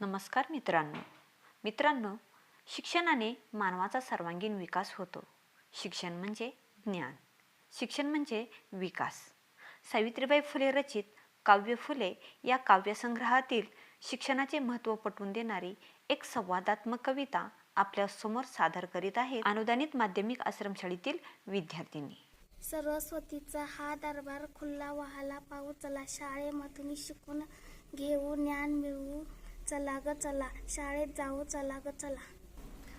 नमस्कार मित्रांनो. मित्रांनो शिक्षणाने मानवाचा सर्वांगीण विकास होतो. शिक्षण म्हणजे ज्ञान. शिक्षण म्हणजे विकास. सावित्रीबाई फुले रचित काव्य फुले या काव्यसंग्रहातील शिक्षणाचे महत्त्व पटवून देणारी एक संवादात्मक कविता आपल्यासमोर सादर करीत आहे अनुदानित माध्यमिक आश्रमशाळेतील विद्यार्थिनी. सरस्वतीचा हा दरबार खुल्ला वहाला पाहू चला शाळेमधून शिकून घेऊ ज्ञान मिळवू. चला ग चला. शाळेत जाऊ चला ग चला.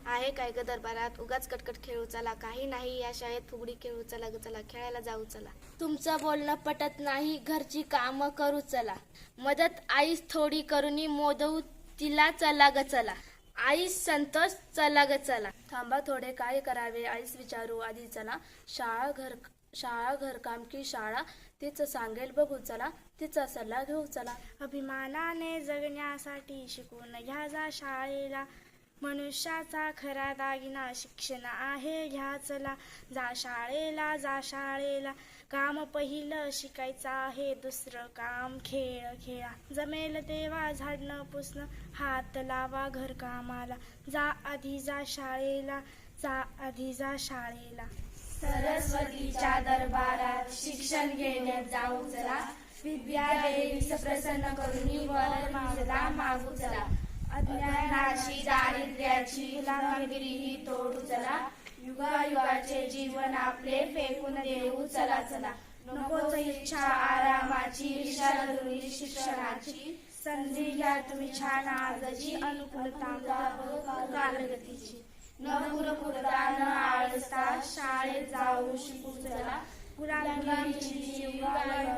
आहे काय ग दरबारात? उगाच कटकट खेळू चला. काही नाही या शाळेत फुगडी खेळू चला ग चला. खेळायला जाऊ चला. तुमचं बोलणं पटत नाही घरची कामं करू चला. मदत आईस थोडी करूनी मोदवू तिला चला ग चला. आईस संतोष चला ग चला. थांबा थोडे काय करावे? आईस विचारू आधी चला. शाळा घर शाळा घरकाम की शाळा तीच सांगेल बघू चला तिचा सल्ला घेऊ चला. अभिमानाने जगण्यासाठी शिकून घ्या जा शाळेला. मनुष्याचा खरा दागिना शिक्षण आहे घ्या चला. जा शाळेला जा शाळेला. काम पहिलं शिकायचं आहे दुसरं काम खेळ खेळा. जमेल तेव्हा झाडणं पुसणं हात लावा घरकामाला. जा आधी जा शाळेला. जा आधी जा शाळेला. सरस्वतीच्या दरबारात शिक्षण घेण्यात जाऊ चला. विद्या देवीस प्रसन्न करून वर मागला मागू चला. अज्ञानाची दारिद्र्याची गुलामगिरी ही तोडू चला. युगायुगाचे जीवन आपले फेकून देऊ चला चला. नकोच इच्छा आरामाची इच्छा धरून शिक्षणाची. संधी घ्या तुम्ही छान आजची. अनुकूलता न न आळसता शाळेत जाऊ शिकू चला. गुलामगिरीची चला